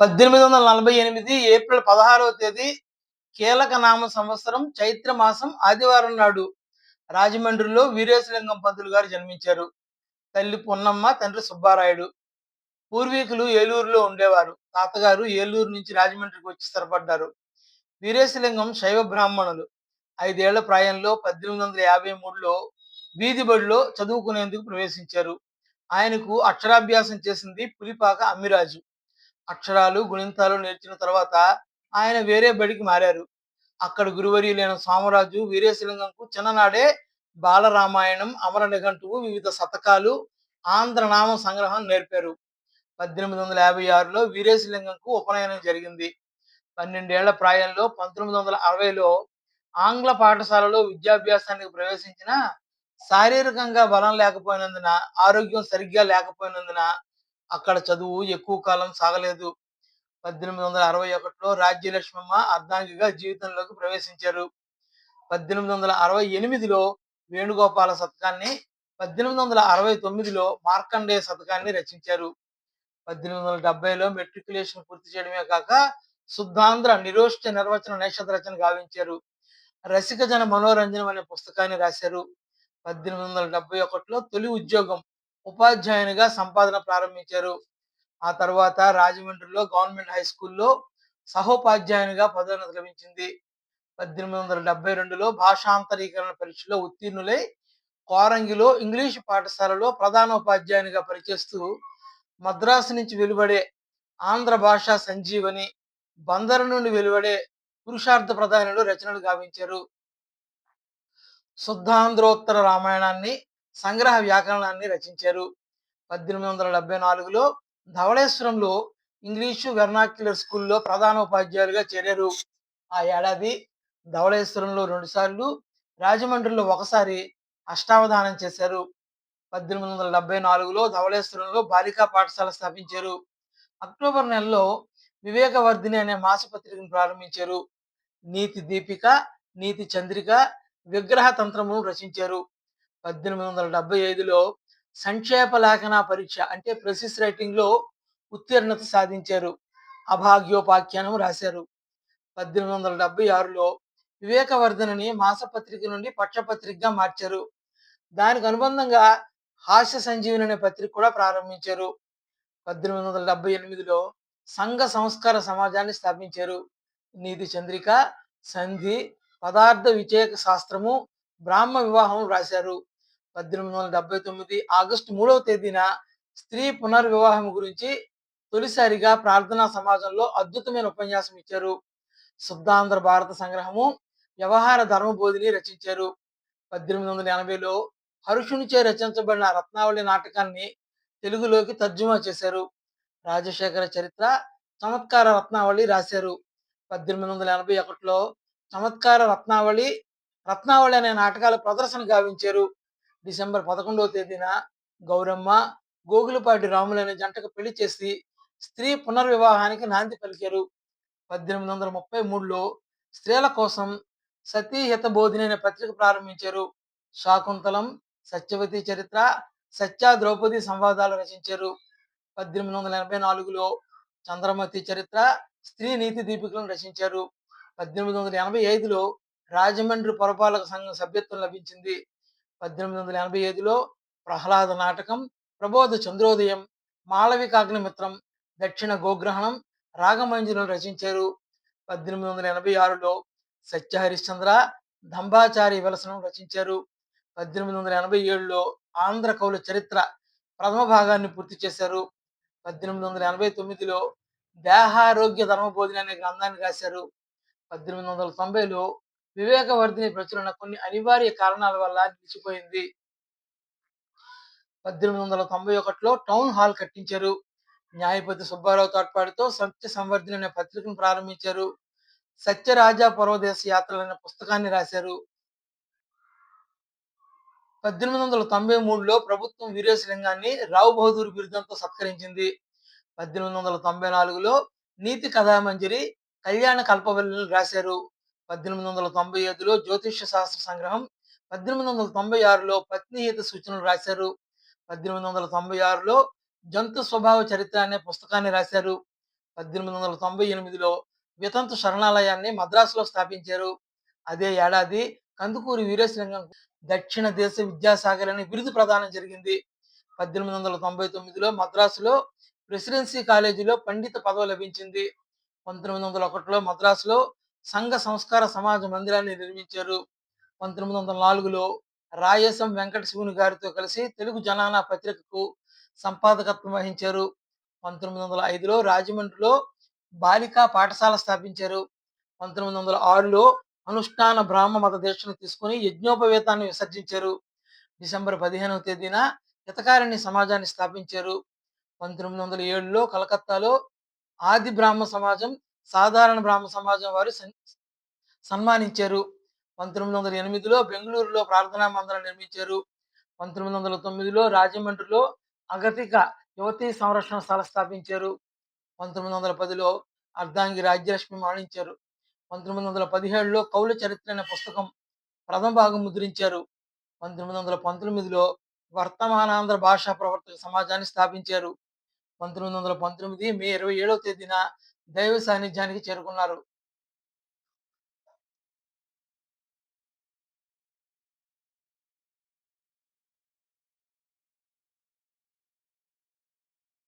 పద్దెనిమిది వందల నలభై ఎనిమిది ఏప్రిల్ పదహారవ తేదీ కీలక నామ సంవత్సరం చైత్ర మాసం ఆదివారం నాడు రాజమండ్రిలో వీరేశలింగం పంతులు గారు జన్మించారు. తల్లి పొన్నమ్మ తండ్రి సుబ్బారాయుడు. పూర్వీకులు ఏలూరులో ఉండేవారు. తాతగారు ఏలూరు నుంచి రాజమండ్రికి వచ్చి స్థిరపడ్డారు. వీరేశలింగం శైవ బ్రాహ్మణులు. ఐదేళ్ళ ప్రాయంలో పద్దెనిమిది వందల యాభై మూడులో వీధి బడిలో చదువుకునేందుకు ప్రవేశించారు. ఆయనకు అక్షరాభ్యాసం చేసింది పులిపాక అమ్మిరాజు. అక్షరాలు గుణింతాలు నేర్చిన తర్వాత ఆయన వేరే బడికి మారారు. అక్కడ గురువర్యులైన సోమరాజు వీరేశలింగంకు చిన్ననాడే బాలరామాయణం అమర నిఘంటువు వివిధ శతకాలు ఆంధ్రనామ సంగ్రహం నేర్పారు. పద్దెనిమిది వందల యాభై ఆరులో వీరేశలింగంకు ఉపనయనం జరిగింది. పన్నెండేళ్ళ ప్రాయంలో పంతొమ్మిది వందల అరవైలో ఆంగ్ల పాఠశాలలో విద్యాభ్యాసానికి ప్రవేశించిన శారీరకంగా బలం లేకపోయినందున ఆరోగ్యం సరిగ్గా లేకపోయినందున అక్కడ చదువు ఎక్కువ కాలం సాగలేదు. పద్దెనిమిది వందల అరవై ఒకటిలో రాజ్యలక్ష్మమ్మ అర్ధాంగిగా జీవితంలోకి ప్రవేశించారు. పద్దెనిమిది వందల అరవై ఎనిమిదిలో వేణుగోపాల శతకాన్ని పద్దెనిమిది వందల అరవై తొమ్మిదిలో మార్కండేయ శతకాన్ని రచించారు. పద్దెనిమిది వందల డెబ్బైలో మెట్రికులేషన్ పూర్తి చేయడమే కాక శుద్ధాంధ్ర నిరోష్ట నిర్వచన నైషధ రచన గావించారు. రసిక జన మనోరంజనం అనే పుస్తకాన్ని రాశారు. పద్దెనిమిది వందల డెబ్బై ఒకటిలో తొలి ఉద్యోగం ఉపాధ్యాయునిగా సంపాదన ప్రారంభించారు. ఆ తర్వాత రాజమండ్రిలో గవర్నమెంట్ హై స్కూల్లో సహోపాధ్యాయునిగా పదోన్నతి లభించింది. పద్దెనిమిది వందల డెబ్బై రెండులో భాషాంతరీకరణ పరీక్షలో ఉత్తీర్ణులై కోరంగిలో ఇంగ్లీషు పాఠశాలలో ప్రధాన ఉపాధ్యాయునిగా పనిచేస్తూ మద్రాసు నుంచి వెలువడే ఆంధ్ర భాష సంజీవని బందరు నుండి వెలువడే పురుషార్థ ప్రధానులు రచనలు గావించారు. శుద్ధాంధ్రోత్తర రామాయణాన్ని సంగ్రహ వ్యాకరణాన్ని రచించారు. పద్దెనిమిది వందల డెబ్బై నాలుగులో ధవళేశ్వరంలో ఇంగ్లీషు వెర్నాక్యులర్ స్కూల్లో ప్రధానోపాధ్యాయులుగా చేరారు. ఆ ఏడాది ధవళేశ్వరంలో రెండుసార్లు రాజమండ్రిలో ఒకసారి అష్టావధానం చేశారు. పద్దెనిమిది వందల డెబ్బై నాలుగులో ధవళేశ్వరంలో బాలికా పాఠశాల స్థాపించారు. అక్టోబర్ నెలలో వివేకవర్ధిని అనే మాసపత్రికను ప్రారంభించారు. నీతి దీపిక నీతి చంద్రిక విగ్రహ తంత్రము రచించారు. పద్దెనిమిది వందల డెబ్బై ఐదులో సంక్షేప లేఖన పరీక్ష అంటే ప్రెసిస్ రైటింగ్లో ఉత్తీర్ణత సాధించారు. అభాగ్యోపాఖ్యానం రాశారు. పద్దెనిమిది వందల డెబ్బై ఆరులో వివేకవర్ధనని మాసపత్రిక నుండి పక్షపత్రికగా మార్చారు. దానికి అనుబంధంగా హాస్య సంజీవని అనే పత్రిక కూడా ప్రారంభించారు. పద్దెనిమిది వందల డెబ్బై ఎనిమిదిలో సంఘ సంస్కార సమాజాన్ని స్థాపించారు. నీతి చంద్రిక సంధి పదార్థ విచేక శాస్త్రము బ్రాహ్మ వివాహం రాశారు. పద్దెనిమిది వందల డెబ్బై తొమ్మిది ఆగస్టు మూడవ తేదీన స్త్రీ పునర్వివాహం గురించి తొలిసారిగా ప్రార్థనా సమాజంలో అద్భుతమైన ఉపన్యాసం ఇచ్చారు. శుద్ధాంధ్ర భారత సంగ్రహము వ్యవహార ధర్మబోధిని రచించారు. పద్దెనిమిది వందల ఎనభైలో హరుషునిచే రచించబడిన రత్నావళి నాటకాన్ని తెలుగులోకి తర్జుమా చేశారు. రాజశేఖర చరిత్ర చమత్కార రత్నావళి రాశారు. పద్దెనిమిది వందల ఎనభై ఒకటిలో చమత్కార రత్నావళి రత్నావళి అనే నాటకాల ప్రదర్శన గావించారు. డిసెంబర్ పదకొండవ తేదీన గౌరమ్మ గోగులపాటి రాములు అనే జంటకు పెళ్ళి చేసి స్త్రీ పునర్వివాహానికి నాంది పలికారు. పద్దెనిమిది వందల ముప్పై మూడులో స్త్రీల కోసం సతీ హితబోధిని అనే పత్రిక ప్రారంభించారు. శాకుంతలం సత్యవతి చరిత్ర సత్య ద్రౌపది సంవాదాలు రచించారు. పద్దెనిమిది వందల ఎనభై నాలుగులో చంద్రమతి చరిత్ర స్త్రీ నీతి దీపికలను రచించారు. పద్దెనిమిది వందల ఎనభై ఐదులో రాజమండ్రి పురపాలక సంఘం సభ్యత్వం లభించింది. పద్దెనిమిది వందల ఎనభై ఐదులో ప్రహ్లాద నాటకం ప్రబోధ చంద్రోదయం మాళవికాగ్నిమిత్రం దక్షిణ గోగ్రహణం రాగమంజులను రచించారు. పద్దెనిమిది వందల ఎనభై ఆరులో సత్య హరిశ్చంద్ర దంభాచారి విలసనం రచించారు. పద్దెనిమిది వందల ఎనభై ఏడులో ఆంధ్ర కవుల చరిత్ర ప్రథమ భాగాన్ని పూర్తి చేశారు. పద్దెనిమిది వందల ఎనభై తొమ్మిదిలో దేహారోగ్య ధర్మబోధిని అనే గ్రంథాన్ని రాశారు. పద్దెనిమిది వందల తొంభైలో వివేకవర్ధిని ప్రచురణ కొన్ని అనివార్య కారణాల వల్ల నిలిచిపోయింది. పద్దెనిమిది వందల తొంభై ఒకటిలో టౌన్ హాల్ కట్టించారు. న్యాయపతి సుబ్బారావు తోడ్పాటుతో సత్య సంవర్ధిని అనే పత్రికను ప్రారంభించారు. సత్యరాజా పర్వదేశ యాత్రలు అనే పుస్తకాన్ని రాశారు. పద్దెనిమిది వందల తొంభై మూడులో ప్రభుత్వం వీరేశలింగాన్ని రావు బహదూర్ బిరుదంతో సత్కరించింది. పద్దెనిమిది వందల తొంభై నాలుగులో నీతి కథామంజరి కళ్యాణ కల్పవల్లిని రాశారు. పద్దెనిమిది వందల తొంభై ఐదులో జ్యోతిష్య శాస్త్ర సంగ్రహం పద్దెనిమిది వందల తొంభై ఆరులో పత్నిహిత సూచనలు రాశారు పద్దెనిమిది వందల తొంభై ఆరులో జంతు స్వభావ చరిత్ర అనే పుస్తకాన్ని రాశారు పద్దెనిమిది వందల తొంభై ఎనిమిదిలో వితంతు శరణాలయాన్ని మద్రాసులో స్థాపించారు. అదే ఏడాది కందుకూరి వీరేశలింగం దక్షిణ దేశ విద్యాసాగర్ అని బిరుదు ప్రదానం జరిగింది. పద్దెనిమిది వందల తొంభై తొమ్మిదిలో మద్రాసులో ప్రెసిడెన్సీ కాలేజీలో పండిత పదవి లభించింది. పంతొమ్మిది వందల ఒకటిలో మద్రాసులో సంఘ సంస్కార సమాజ మందిరాన్ని నిర్మించారు. పంతొమ్మిది వందల నాలుగులో రాయసం వెంకట శివుని గారితో కలిసి తెలుగు జనానా పత్రికకు సంపాదకత్వం వహించారు. పంతొమ్మిది వందల ఐదులో రాజమండ్రిలో బాలికా పాఠశాల స్థాపించారు. పంతొమ్మిది వందల ఆరులో అనుష్ఠాన బ్రాహ్మ మత దీక్షను తీసుకుని యజ్ఞోపవేతాన్ని విసర్జించారు. డిసెంబర్ పదిహేనవ తేదీన హితకారిణి సమాజాన్ని స్థాపించారు. పంతొమ్మిది వందల ఏడులో కలకత్తాలో ఆది బ్రాహ్మ సమాజం సాధారణ బ్రాహ్మ సమాజం వారు సన్మానించారు. పంతొమ్మిది వందల ఎనిమిదిలో బెంగళూరులో ప్రార్థనా మందిరం నిర్మించారు. పంతొమ్మిది వందల తొమ్మిదిలో రాజమండ్రిలో అగతిక యువతీ సంరక్షణ స్థాపించారు. పంతొమ్మిది వందల పదిలో అర్ధాంగి రాజ్యలక్ష్మి మరణించారు. పంతొమ్మిది వందల పదిహేడులో కౌల చరిత్ర అనే పుస్తకం ప్రథమ భాగం ముద్రించారు. పంతొమ్మిది వందల పంతొమ్మిదిలో వర్తమానాంధ్ర భాషా ప్రవర్తక సమాజాన్ని స్థాపించారు. పంతొమ్మిది వందల పంతొమ్మిది మే ఇరవై ఏడవ తేదీన దైవ సాన్నిధ్యానికి చేరుకున్నారు.